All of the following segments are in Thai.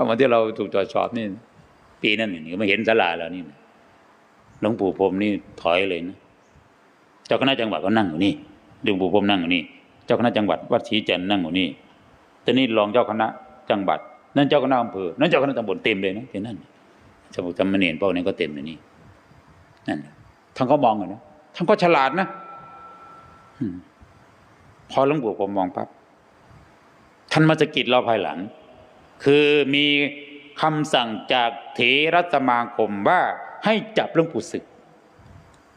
ราะวันที่เราถูกตรวจสอบนี่ ปีนั้นนี่มาเห็นสลาแล้วนี่หลวงปู่พรมนี่ถอยเลยนะเจ้าคณะจังหวัดก็นั่งอยู่นี่หลวงปู่พรมนั่งอยู่นี่ เจ้าคณะจังหวัดวัดศรีจันนั่งอยู่นี่แต่นี่รองเจ้าคณะจังหวัด นั่นเจ้าคณะอำเภอนั่นเจ้าคณะตำบลเต็มเลยนะที่นั่นสมุทรสามเณรพวกนี้ก็เต็มเลยนี่นั่นท่านก็มองกันนะท่านก็ฉลาดนะพอหลวงปู่ผมมองปั๊บท่านมาสะกิดเราภายหลัง คือมีคำสั่งจากเถรสมาคมว่าให้จับหลวงปู่ศึก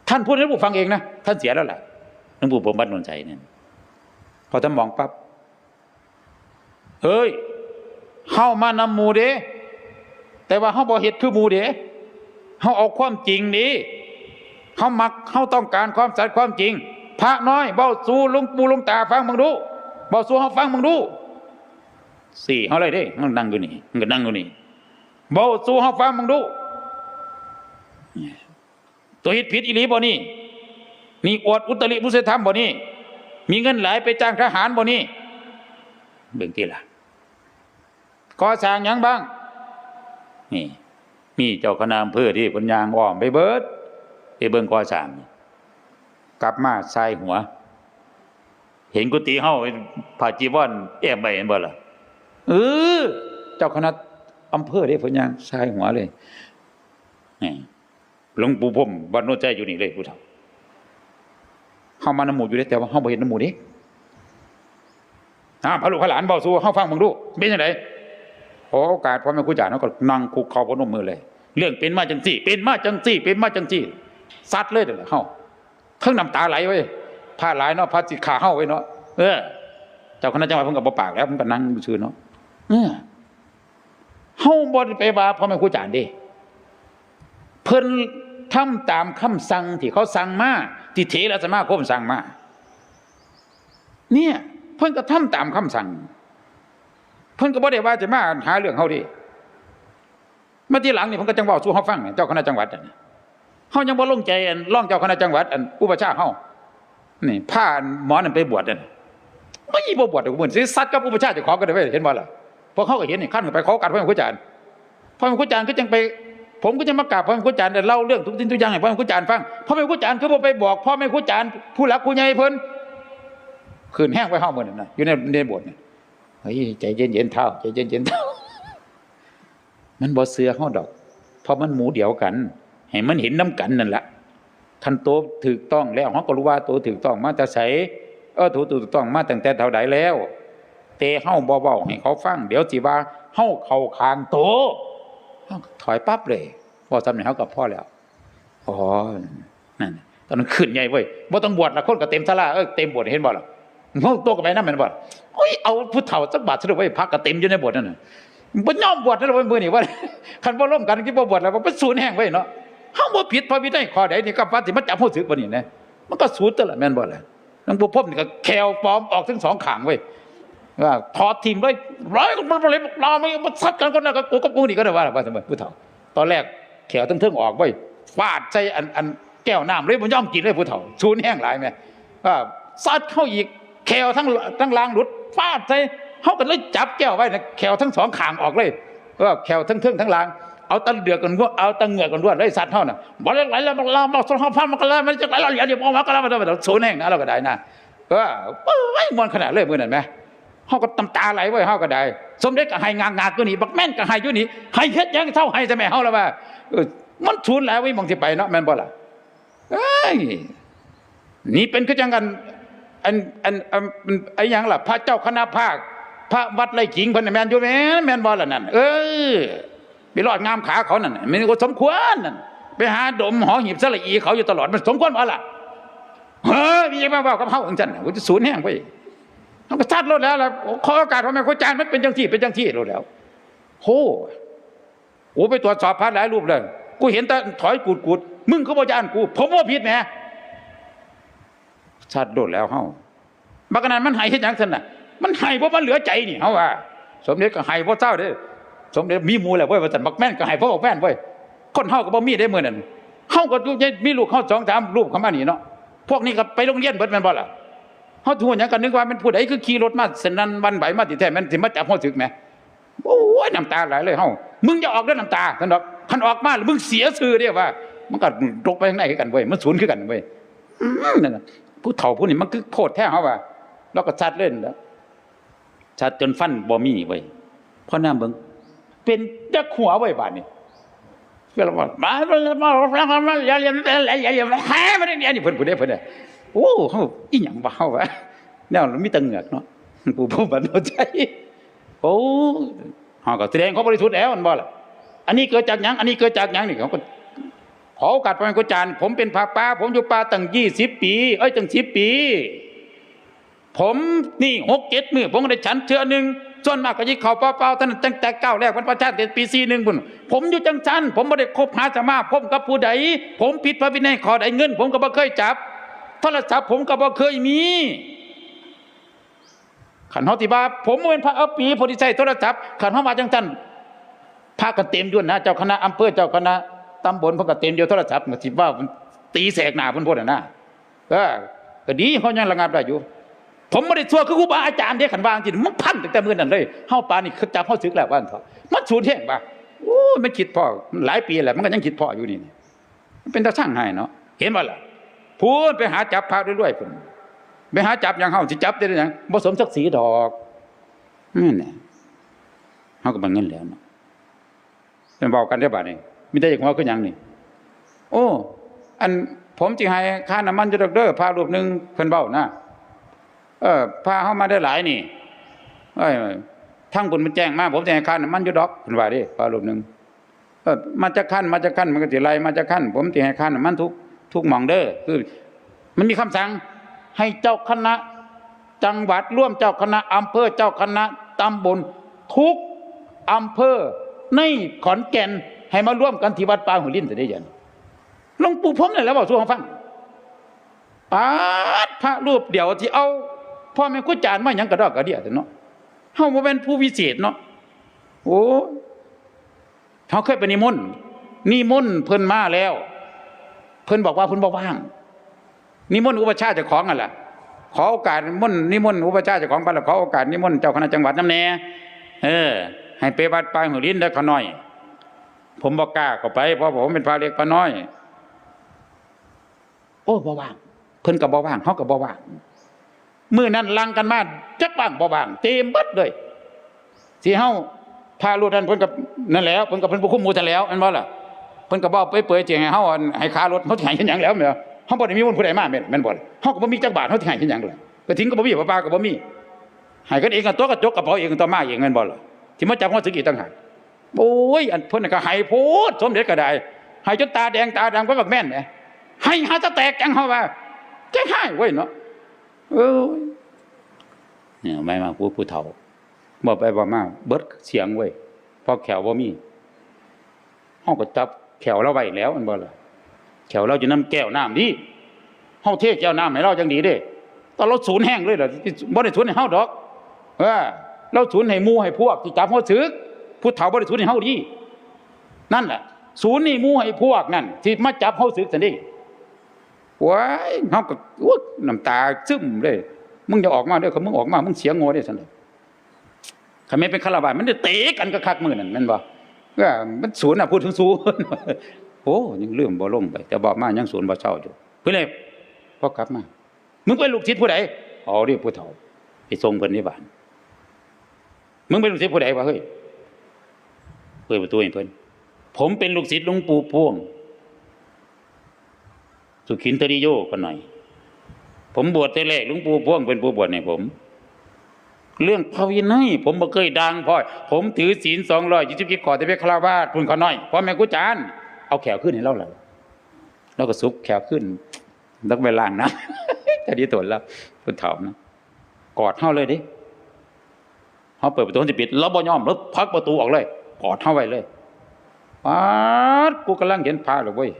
ท่านพูดให้หลวงปู่ฟังเองนะ ท่านเสียแล้วแหละหลวงปู่ผมบัดนนชัยเนี่ยพอท่านมองปั๊บเฮ้ยเข้ามานำมูเด้แต่ว่าเขาบอกเหตุคือมูเด้เขาเอาความจริงนี้เขามักเขาต้องการความสัตย์ความจริง พระน้อยเบาสู้หลุงปู่หลุงตาฟังมึงดูเบาสู้เขาฟังมึงดู สี่เขาเลยเด้มันนั่งอยู่นี่มันก็นั่งอยู่นี่เบาสู้เขาฟังมึงดูตัวฮิตผิดอีหลีบ่นี่นี่อวดอุตริมุสธรรมบ่นี่มีเงินหลายไปจ้างทหารบ่นี่เบิ่งที่ล่ะก่อสร้างยังบ้าง นี่มีเจ้าคณะอำเภอที่เพนยางอ้อมไปเบิดไปเบิ่งก่อสร้างกลับมาใส่หัว เห็นกุฏิเฮาผ้าจีวรแอบไปเห็นบ่ล่ะ เออเจ้าคณะอำเภอได้ผลยังชายหัวเลยหลวงปู่ผมบ้านโน้ใจอยู่นี่เลยผู้เฒ่าเข้ามาน้ำหมูอยู่ได้แต่ว่าเข้าบ่เห็นน้ำหมูนี่อ่าพระลูกพระหลานเบาสู้เข้าฟังมึงดูเป็นยังไงขอโอกาสพ่อแม่ครูจ่าเขาก็นั่งคุกเข่าพนมมือเลย เรื่องเป็นมาจังสี่ เป็นมาจังสี่ เป็นมาจังสี่ซัดเลยเดี๋ยวเข้าทั้งน้ำตาไหลไว้ยผ้าหลายเนาะผ้าสิขาเข้าไว้เนาะเออเจ้าคณะจังหวัดเพิ่นก็บ่ปากแล้วเพิ่นก็นั่งซื่อเนาะ เออเฮาบ่ได้ไปว่าพ่อแม่ครูอาจารย์เด้เพิ่นทำตามคำสั่งที่เขาสั่งมาที่เถรสมาคมสั่งมาเนี่ยเพิ่นก็ทำตามคำสั่ง เพิ่นก็บ่ได้ว่าจะมาหาเรื่องเฮาดิมาที่หลังนี่เพิ่นก็จังเว้าสู่เฮาฟังเจ้าคณะจังหวัดนั่นเฮายังบ่ลงใจอันร้องเจ้าคณะจังหวัดอันอุปชาเฮานี่พาหมอนั่นไปบวชนั่นไม่ยีบวชเดี๋ยวเหมือนสิซัดกับอุปชาเจะของกันได้เว้ยเห็นบ่ล่ะ พอเขาก็เห็นนี่ขั้นไปเขอกันพ่อแม่ครูอาจารย์พ่อแม่ครูอาจารย์ก็จังไป ผมก็จะมากราบพ่อแม่ครูอาจารย์เล่าเรื่องทุกสิ่งทุกอย่างให้พ่อแม่ครูอาจารย์ฟังพ่อแม่ครูอาจารก็บ่ไปบอกพ่อแม่ครูอาจารย์ผู้หลักผู้ใหญ่เพิ่นคืนแห้งไปห้องมันน่ะอยู่ในในบสถ์เนี่ยเฮ้ยใจเย็นเย็นๆเท่าใจเย็นเย็นๆเท่ามันบ่เสือเฮาดอกเพราะมันหมูเดียวกันให้มันเห็นน้ำกันนั่นแหละคันโตถูกต้องแล้วเฮาก็รู้ว่าโตถูกต้องมาแต่ไสเออถูกถูกต้องมาตั้งแต่เท่าใดแล้ว เตเฮาบ่เว้าให้เขาฟัง เดี๋ยวสิว่าเฮาเขาคางโตถอยปั๊บเลยพอสำเนียเฮากับพ่อแล้วอ๋อนั่นตอนนั้นขึ้นใหญ่เว้ยบ่ต้องบวชละคนก็เต็มศาลาเออเต็มบสถ์เห็นบ่ล่ะเฮาตัวกับไปนำแม่นบ่โอ้ยเอาผู้เฒ่าสักบาทซะด้วยเว้พักก็เต็มอยู่ในบสถ์นั่นน่ะบ่ยอมบวชแล้วเว้ยมื้อนี้ว่าคันบ่ร่วมกันที่บ่บวชแล้วมันสูญแห้งไว้เนาะเฮาบ่ผิดพระวินัยข้อใดนี่ก็ปฏิมาจับฮู้สึกบ่นี่นะมันก็สูญตวละแม่นบ่ล่ะหลวงปู่พบนี่ก็แควปลอมออกทั้งสองขางเว้ย ว่าถอดทีมด้วยร้อยมันเลยเราไม่มาซัดกันก็นะก็กูกับกูนี่ก็ได้ว่าว่าเสมอผู้เฒ่า ตอนแรกแขวทั้งเทิงออกไว้ฟาดใส่อันอันแก้วน้ำเลยมันย่อมกินเลยผู้เฒ่าชูนแห้งหลายแม่ว่าซัดเข้าอีกแขวทั้งทั้งลางหลุดฟาดใส่เขาก็เลยจับแก้วไว้นะแขวทั้งสองขางออกเลยว่าแขวทั้งเทิงทั้งลางเอาตะเดือกกันด้วยเอาตะเหงือกกันด้วยเลยสัตว์เท่าน่ะบอกเลยไหลแล้วเราบอกสองพันมันก็เลยมันจะไหลเราอย่าเดี๋ยวออกมาก็แล้วมันจะโซนแห้งนะเราก็ได้นะเออไอ้มวนขนาดเลยมือนั่นไหม เฮาก็ตำตาไหลไว้เฮาก็ได้ สมเด็จก็ให้งางากตัวนี้บักแม่นก็ให้อยู่นี่ให้เฮ็ดยังเท่าให้แต่แม่เฮาแล้วว่าเออมันทุนแล้วไว้มองสิไปเนาะแม่นบ่ล่ะเอ้ยนี่เป็นคือจังกันอันอันอันไอ้หยังล่ะ พระเจ้าคณะภาค พระวัดไร่ขิงเพิ่นแม่นอยู่แม่นแม่นบ่ล่ะนั่นเออไปรอดงามขาเขานั่นน่ะมันก็สมควรนั่นไปหาดมหอหีบสละอีเขาอยู่ตลอดมันสมควรบ่ล่ะเฮ้ยมีมาบอกกับเฮาของฉันน่ะกูจะสูญแห้งไป เขาก็ชัดรถแล้วล่ะขอโอกาสพ่อแม่ครูอาจารย์มันเป็นจังที่เป็นจังที่รถแล้วโหโอ้ไปตรวจสอบพระหลายรูปเลย กูเห็นแต่ถอยกูดกูดมึงเขาบอกยานกู ผมว่าผิดแหมชัดรถแล้วเฮ้าบักนั้นมันให้เฮ็ดหยังซั่นน่ะ มันให้เพราะมันเหลือใจนี่เฮ้าว่า สมเด็จก็ให้เพราะเจ้าเด้อสมเด็จมีมูแล้วเว้ยว่าซั่บักแม่นก็ให้เพราะบักแม่นเว้ยคนเฮ้าก็บ่มีได้เมื้อนั้นเฮ้าก็มีลูกเฮาสองสามรูปเข้ามานี่เนาะพวกนี้ก็ไปโรงเรียนเบิดแม่นบ่ล่ะ เฮาทูหยังกันนึกว่ามันผู้ใดคือขี่รถมาสนันวันไหวมาติแท้แม่นสิมาจับเฮาถึกแหมโอ้ยน้ำตาไหลเลยเฮามึงอย่าออกด้วยน้ำตาท่านดอกคันออกมาแล้วมึงเสียชื่อเด้ว่า มันก็ตกไปข้างในคือกันเว้ยมันสูญคือกันเว้ยนั่นน่ะผู้เฒ่าผู้นี้มันคือโคตรแท้เฮาว่าแล้วก็ชัดเล่นแล้วชัดจนฟันบ่มีเว้ยเพราะน้าเบิ่งเป็นจักหัวไว้บาดนี้เวลาว่ามามามามาอย่าอย่าอย่าอย่าอย่าหามาได้นี่เพิ่นผู้ใดเพิ่นน่ะ โอ้เฮาอีหยังบ่เฮาวะแนวมันมีแตะเหงือกเนาะผู้ผู้บันเข้าใจโอ้เฮาก็แสดงเขาบริสุทธิ์แล้วมันบ่ล่ะอันนี้เกิดจากหยังอันนี้เกิดจากหยังนี่เขาก็ขอโอกาสพระแม่ครูอาจารย์ผมเป็นพระป่าผมอยู่ป่าตั้งยี่สิบปี เอ้ยตั้งสิบปี ผมนี่หกเจ็ดมือผมได้ฉันเชื้อหนึ่งส่วนมากก็ยิ่งเข่าเปล่าๆท่านตั้งแต่เก้าแรกวันประชาติปีสี่หนึ่งพุ่นผมอยู่จังสันผมไม่ได้คบหาสมาผมกับผู้ใด ผมผิดพระวินัยขอใดเงิน ผมก็บ่เคยจับ โทรศัพท์ผมก็บ่เคยมีขันเฮาติบาผมบ่เป็นพระอาปีโพธิใช้โทรศัพท์ขันเฮามาจังซั่นพากันเต็มด้วยนะเจ้าคณะอำเภอเจ้าคณะตำบลเพิ่นเต็มอยู่โทรศัพท์ก็สิว่ามันตีแสกหน้าเพิ่นพุ่นน่ะนะเออก็ดีเขายังระงับได้อยู่ ผมบ่ได้ชั่วคือครูบาอาจารย์เด้ขันวางจิตมันพันตั้งแต่มื้อนั้นเลยเฮาปานี่คือจับเฮาสึกแล้วว่าอันเถอะมันสูญแห้งบ่าโอ้ยมันคิดพ่อมันหลายปีแล้วมันก็ยังคิดพ่ออยู่นี่นี่มันเป็นตาช่างให้เนาะเห็นบ่ล่ะ พูนไปหาจับพระเรื่อยๆพุ่นไปหาจับอย่างเฮาสิจับได้หยังบ่สมศักดิ์ศรีดอกนั่นแหละเฮาก็บ่เงินแล้วเนาะเป็นบอกกันได้บาดนี้มีแต่อย่างว่าคือหยังนี่ โอ้ อันผมสิให้ค่าน้ำมันอยู่ดอกเด้อพารูปหนึงเพิ่นเว้านะเออพาเฮามาได้หลายนี่เอ้ยทั้งบุญมันแจ้งมาผมสิให้ค่าน้ำมันอยู่ดอกเพิ่นว่าดิพารูปหนึ่งเออมาจากขั้นมาจากขั้นมันก็สิไลมาจากขั้นผมสิให้ค่าน้ำมันทุก ทุกหม่องเด้อคือ มันมีคำสั่งให้เจ้าคณะ จังหวัดร่วมเจ้าคณะอำเภอเจ้าคณะตำบลทุกอำเภอในขอนแก่นให้มาร่วมกันที่วัดป่าหุลินจะได้ยันหลวงปู่ผมเนี่ยแล้วบอกสู่ฟังปาดพระรูปเดียวที่เอาพ่อแม่กุจานมาหยังกระดอกกระเดียแต่เนาะเฮาบ่เป็นผู้วิเศษเนาะโอ้เขาเคยไปนิมนต์นิมนต์เพิ่นมาแล้ว เพิ่นบอกว่าเพิ่นบ่ว่าง นิมนต์อุปชาเจ้าของนั่นแหละขอโอกาสนิมนต์นิมนต์อุปชาเจ้าของบ้านขอโอกาสนิมนต์เจ้าคณะจังหวัดน้ำแน่เออ ให้ไปวัดปลายหัวลิ้นได้ขน้อย ผมบอกกล้าก็ไป เพราะผมเป็นพระเล็กพระน้อย โอ้บ่ว่าง เพิ่นก็บ่ว่างเฮาก็บ่ว่างมื้อนั้นลังกันมาจักบ้างบ่ว่างเต็มบิดเลยสิเฮาพาลูกนั้นเพิ่นก็นั่นแล้วเพิ่นก็เพิ่นบ่คุมหมู่แต่แล้วอันบ่าล่ะ เพิ่นก็บ่ไปเปิดเจียงให้เฮาอันให้ขารถเฮาสิให้เฮ็ดหยังแล้วแม่นเฮาบ่ได้มีคนผู้ใดมาแม่นแม่นบ่ล่ะเฮาก็บ่มีจักบาทเฮาสิให้เฮ็ดหยังเล่ะกระถิ่นก็บ่มีปลาปลาก็บ่มีให้กันเองกันตัวกระจกกระเป๋าเองกันตัวมาเองแม่นบ่ล่ะที่มาจับเฮาสึกอีกต่างหากโอ้ยอันเพิ่นนก็ให้โพดสมเด็จก็ได้ให้จนตาแดงตาดำก็บักแม่นแหมให้หาจะแตกจังเฮาว่าแกให้เว้ยเนาะเออเนี่ยไม่มาพูดผู้เฒ่าบ่ไปบ่มาเบิดเสียงเว้ยพราะแขวบ่มีเฮาก็จับ แขวเราไว้แล้วม่นบ่ล่ะแขวเราจะน้ำแก้วน้ำดีเฮาเทแก้วน้ำให้เราจังดีเด้ตอนเราสูญแห้งเลยเหรอบ่ได้สูญให้เฮาดอกเออเราสูญให้มู่ให้พวกที่จับเฮาสึกผู้เฒ่าบ่ได้สูญให้เฮาดีนั่นแหละสูญนี่มู่ให้พวกนั่นที่มาจับเฮาสึกซั่นดิว้ายเฮาก็อุ๊ยน้ำตาซึมเลยมึงอย่าออกมาเด้อคันมึงออกมา มึงเสียงโง่เด้ซั่นเด้คันแม่นเป็นคารวะมันได้เตะกันกะคักมื้อนั่นแม่นบ่ เออมันสูญน่ะพูดถึงสูญโอ้ยังลืมบ่ลงไป แต่บอกมายังศูนย์บ่เช่าอยู่เพิ่อนเลยพอกลับมา มึงเป็นลูกศิษย์ผู้ใดอ๋อเรียกผู้เฒ่าไปส่งเพิ่นที่บ้าน มึงเป็นลูกศิษย์ผู้ใดวะเฮ้ยเปิดประตูให้เพิ่นผมเป็นลูกศิษย์หลวงปู่พวง สุขินทริโยกันหน่อย ผมบวชแต่แรกหลวงปู่พวงเป็นผู้บวชให้ผม เรื่องภาวินัยผมบ่เคยดังพ่อผมถือศีลสองร้อยยี่สิบกิจขอแต่เป็นคารวาสพุ่นเขาน้อยพ่อแม่กูจานเอาแขวขึ้นให้เราเลยเราก็ซุบแขวขึ้นต้องไปล้างนะแต่ดีตัวแล้วคุณเฒ่านะกอดเฮาเลยดิเฮาเปิดประตูจะปิดเราบ่ยอมแล้วพักประตูออกเลย กอดเฮาไว้เลยป๊าดกูกำลังเห็นพาเลยเว้ย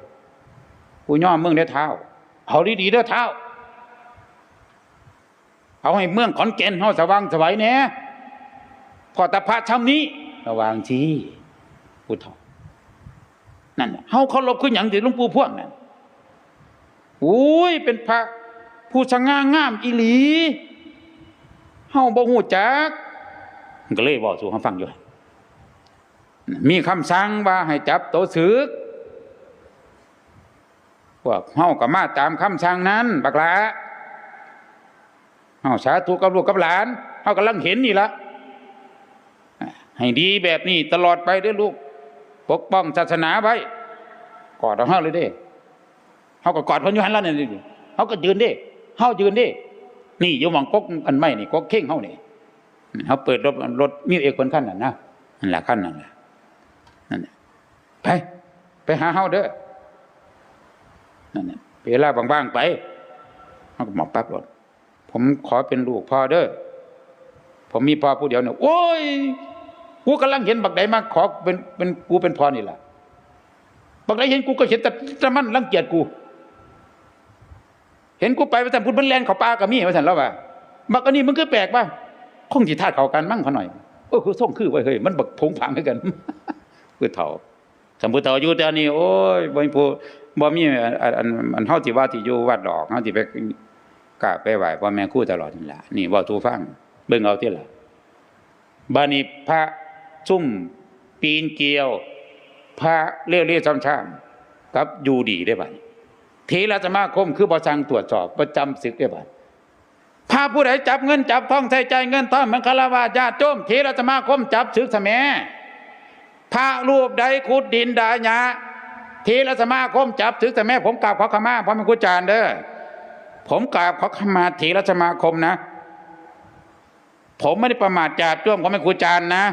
กูยอมมึงได้เท้าเอาดีๆเด้เท้า เอาให้เมืองขอนแก่นเฮาสว่างสวัยแน่พอตาพระชำนี้ระวังทีพุทธนั่นเฮาเคารพคือหยังที่หลวงปู่พวงนั่นโอ้ยเป็นพระผู้สง่างามอีหลีเฮาบ่ฮู้จักก็เลยบอกสู่เฮาฟังอยู่ มีคำสั่งว่าให้จับโตศึกพวกเฮาก็มาตามคำสั่งนั้นบักละ เฮาสาธุกับลูกกับหลานเฮากำลังเห็นนี่ละให้ดีแบบนี้ตลอดไปด้อลูก ปกป้องศาสนาไว้กอดเอาเฮาเลยเด้เฮาก็กอดพิ่นยู่หันแล้วเนี่ดิเฮาก็ยืนเด้เฮายืนเด้นี่อยู่หมองกกอันไม่นี่กกเข่งเฮานี่เฮาเปิดรถรถมีเอกคนขั้นนั่นนะนั่นแหละขั้นนั่นแหละนั่นไปไปหาเฮาเด้อนั่นน่ะเวลาบางๆไปเฮาก็หมอบปั๊บรถ ผมขอเป็นลูกพ่อเด้อผมมีพ่อผู้เดียวเนี่ยโอ้ยกูกำลังเห็นบักใดมาขอเป็นเป็นกูเป็นพ่อนี่แหละบักใดเห็นกูก็เห็นแต่ต่มันรังเกียจกู เห็นกูไปไปแต่พูดมันแรงเขาปลากับมีมาสันแล้วว่าบักอันนี้มันก็แปลกป่ะคงจิตธาตุเขากันมั่งเขาหน่อยโอ้คือส่งคือไว้เฮ้ยมันบักผงผางให้กันคือเถ่าสมพุทเถ่าอยู่แต่อันนี้โอ้ยบ่มีผู้บ่มีอันอันอันเฮาที่ว่าที่อยู่วัดดอกเฮาที่ไป กราบไปไหว้พ่อแม่ครูตลอดนี่แหละนี่ว้าตูฟังเบิ่งเอาที่ละบานี้พระซุ่มปีนเกลียว พระเลี้ยวเลี้ยวซ้ำๆกับอยู่ดีได้บัดเทระสมาคมคือประชังตรวจสอบประจำศึกได้บัดพาผู้ใดจับเงินจับทองใช้ใจเงินทองมันคารวะญาติโจมเทระสมาคมจับศึกสมัยพระรูปใดขุดดินดาญาเทระสมาคมจับศึกสมัยผมกราบขอขมาพระมกุจารเด้อ ผมกราบขอขมาเทรสมาคมนะ ผมไม่ได้ประมาทญาติโจมของแม่ครูจารย์นะ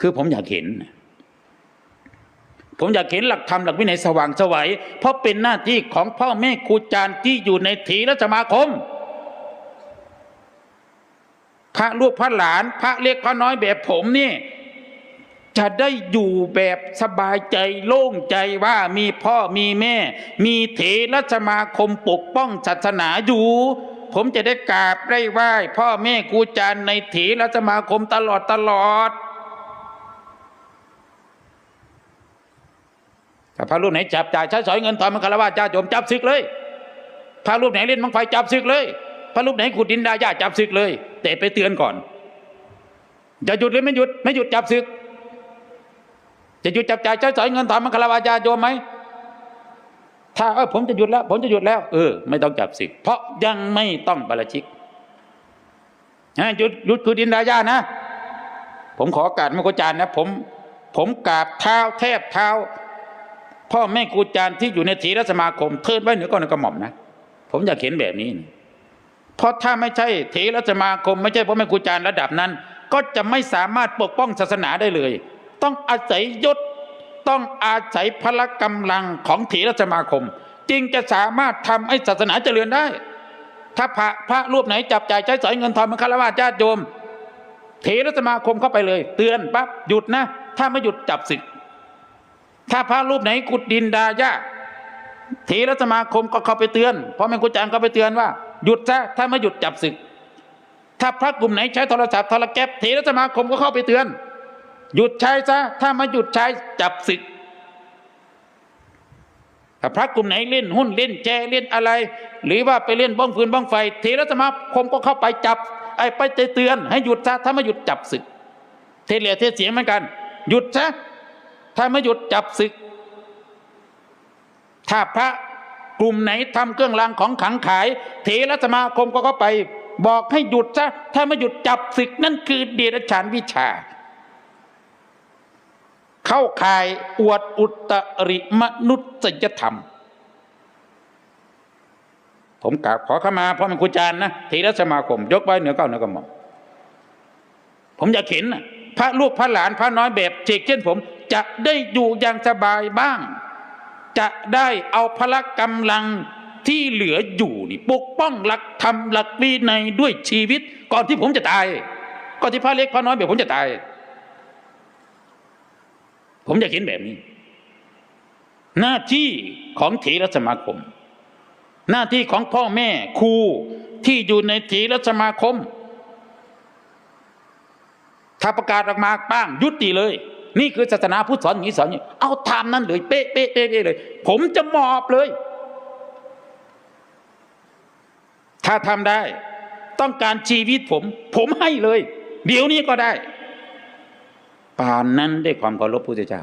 คือผมอยากเห็น ผมอยากเห็นหลักธรรมหลักวินัยสว่างสวัยเพราะเป็นหน้าที่ของพ่อแม่ครูจารย์ที่อยู่ในถีรสมาคม พระลูกพระหลาน พระเล็กพระน้อยแบบผมนี่ จะได้อยู่แบบสบายใจโล่งใจว่ามีพ่อมีแม่ มีเถรสมาคมปกป้องศาสนาอยู่ ผมจะได้กราบได้ไหว้ พ่อแม่ครูอาจารย์ในเถรสมาคมตลอดตลอดถ้าพระรูปไหนจับจ่ายใช้สอยเงินทองมันคลาวะจ้าโจมจับศึกเลยพระรูปไหนเล่นมังไฟจับศึกเลยพระรูปไหนขุดดินดาญาจับศึกเลย แต่ไปเตือนก่อนจะหยุดหรือไม่หยุด ไม่หยุดจับศึก จะหยุดจับจ่ายใช้สอยเงินทองมันคารวะจ้าโจมไหมถ้าเออผมจะหยุดแล้ว ผมจะหยุดแล้ว เออ ไม่ต้องจับศึกเพราะยังไม่ต้องบาราชิกนะหยุดหยุดขุดดินดาญานะ ผมขอกาสไม่โคจาร์นะ ผม ผมกราบเท้าแทบเท้า พ่อแม่ครูอาจารย์ที่อยู่ในถีรสมาคมเทิดไว้เหนือก้อนกระหม่อมนะ ผมอยากเห็นแบบนี้นะเพราะถ้าไม่ใช่ถีรสมาคม ไม่ใช่พ่อแม่ครูอาจารย์ระดับนั้น ก็จะไม่สามารถปกป้องศาสนาได้เลย ต้องอาศัยยศต้องอาศัยพละกำลังของถีรสมาคม จึงจะสามารถทำให้ศาสนาเจริญได้ ถ้าพระพระรูปไหนจับจ่ายใช้สอยเงินทองมันคารวะญาติโยมเถรสมาคมเข้าไปเลย เตือนปั๊บหยุดนะ ถ้าไม่หยุดจับศึก ถ้าพระรูปไหนกุดดินดาญาเทรสมาคมก็เข้าไปเตือนพ่อแม่ครูจารย์ก็ไปเตือนว่าหยุดซะถ้าไม่หยุดจับศึก ถ้าพระกลุ่มไหนใช้โทรศัพท์โทรแก๊ปเทรสมาคมก็เข้าไปเตือน หยุดใช้ซะถ้าไม่หยุดใช้จับศึกถ้าพระกลุ่มไหนเล่นหุ้นเล่นแจเล่นอะไร หรือว่าไปเล่นบ้องฟืนบ้องไฟ เทรสมาคมก็เข้าไปจับ ไอ้ไปเตือน ให้หยุดซะถ้าไม่หยุดจับศึก เทเหลียเทเสียงเหมือนกัน หยุดซะถ้าไม่หยุดจับศึก ถ้าพระกลุ่มไหนทำเครื่องรางของขลังขายเถรสมาคมก็เข้าไป บอกให้หยุดซะถ้าไม่หยุดจับศึกนั่นคือเดรัจฉานวิชา เข้าข่ายอวดอุตริมนุษยธรรม ผมกราบขอขามาเพราะมันครูอาจารย์นะเทรสมาคม ยกไว้เหนือเก้าเหนือกระหม่อมผมอยากเห็นนะพระลูกพระหลานพระน้อยแบบเจกเช่นผม จะได้อยู่อย่างสบายบ้าง จะได้เอาพละกำลังที่เหลืออยู่นี่ปกป้องหลักธรรมหลักวินัยด้วยชีวิต ก่อนที่ผมจะตาย ก่อนที่พระเล็กพระน้อยแบบผมจะตาย ผมอยากเห็นแบบนี้ หน้าที่ของเถรสมาคม หน้าที่ของพ่อแม่ครูที่อยู่ในเถรสมาคม ถ้าประกาศออกมาป้างยุติเลย นี่คือศาสนาพุทธสอนอย่างนี้สอนอย่างนี้เอาตามนั้นเลย เป๊ะเป๊ะเป๊ะเลย ผมจะมอบเลย ถ้าทำได้ ต้องการชีวิตผม ผมให้เลย เดี๋ยวนี้ก็ได้ ป่านนั้นได้ความเคารพพระพุทธเจ้า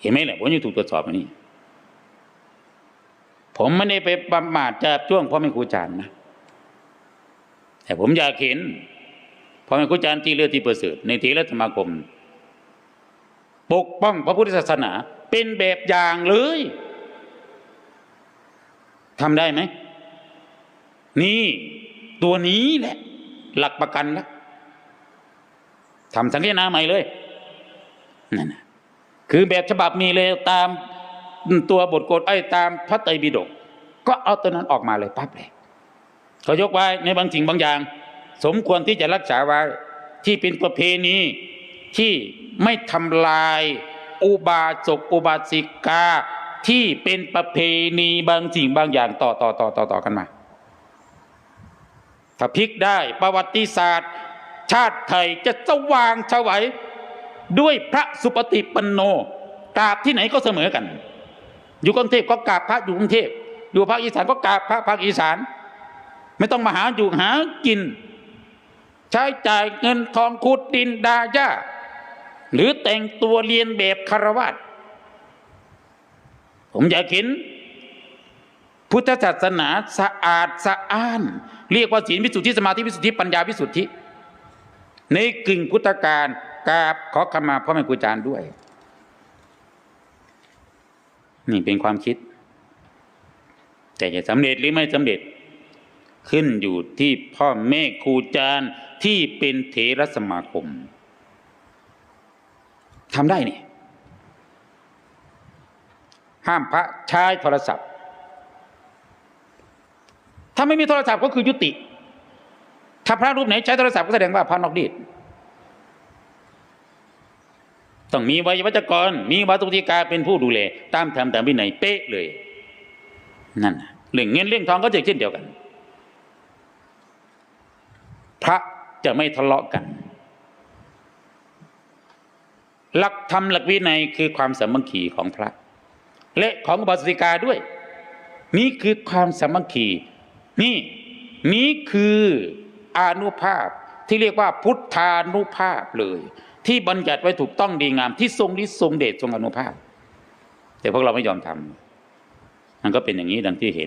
เห็นไหมแหละผมยังถูกตรวจสอบมานี่ผมไม่ได้ไปประมาทจับจ้วงพ่อแม่ครูอาจารย์นะแต่ผมอยากเห็นพ่อแม่ครูอาจารย์ที่เลือดที่ประเสริฐในเทรสมาคม ปกป้องพระพุทธศาสนาเป็นแบบอย่างเลยทำได้ไหม นี่ตัวนี้แหละ หลักประกันแล้ว ทำสังเกตนาใหม่เลยนั่นนะคือแบบฉบับมีเลยตามตัวบทกฎไอ้ตามพระไตรปิฎกก็เอาตัวนั้นออกมาเลยปั๊บเลยเขายกไว้ในบางสิ่งบางอย่าง สมควรที่จะรักษาไว้ที่เป็นประเพณีที่ไม่ทำลายอุบาสกอุบาสิกาที่เป็นประเพณีบางสิ่งบางอย่างต่อต่อต่อต่อต่อกันมาถ้าพลิกได้ประวัติศาสตร์ ชาติไทยจะสว่างไสวัยด้วยพระสุปฏิปันโนกราบที่ไหนก็เสมอกัน อยู่กรุงเทพก็กราบพระอยู่กรุงเทพอยู่ภาคอีสานก็กราบพระภาคอีสาน ไม่ต้องมาหาอยู่หากิน ใช้จ่ายเงินทองขุดดินดาหญ้าหรือแต่งตัวเรียนแบบคารวาสผมอยากเห็น พุทธศาสนาสะอาดสะอ้าน เรียกว่าศีลวิสุทธิสมาธิวิสุทธิปัญญาวิสุทธิ ในกึ่งพุทธการกราบขอขมาพ่อแม่ครูอาจารย์ด้วย นี่เป็นความคิด แต่จะสำเร็จหรือไม่สำเร็จ ขึ้นอยู่ที่พ่อแม่ครูอาจารย์ที่เป็นเถรสมาคมทำได้นี่ ห้ามพระใช้โทรศัพท์ ถ้าไม่มีโทรศัพท์ก็คือยุติ ถ้าพระรูปไหนใช้โทรศัพท์ก็แสดงว่าพระนอกดีดต้องมีวยวัจกร มีวัตุติกาเป็นผู้ดูแล ตามธรรมตามวินัยเป๊ะเลย นั่นนะเรื่องเงินเรื่องทองก็จะเช่นเดียวกัน พระจะไม่ทะเลาะกัน หลักธรรมหลักวินัยคือความสามัคคีของพระ และของอุบาสิกาด้วย นี่คือความสามัคคี นี่ นี้คือ อานุภาพที่เรียกว่าพุทธานุภาพเลย ที่บัญญัติไว้ถูกต้องดีงาม ที่ทรงฤทธิ์ทรงเดชทรงอนุภาพ แต่พวกเราไม่ยอมทำมันก็เป็นอย่างนี้ดังที่เห็น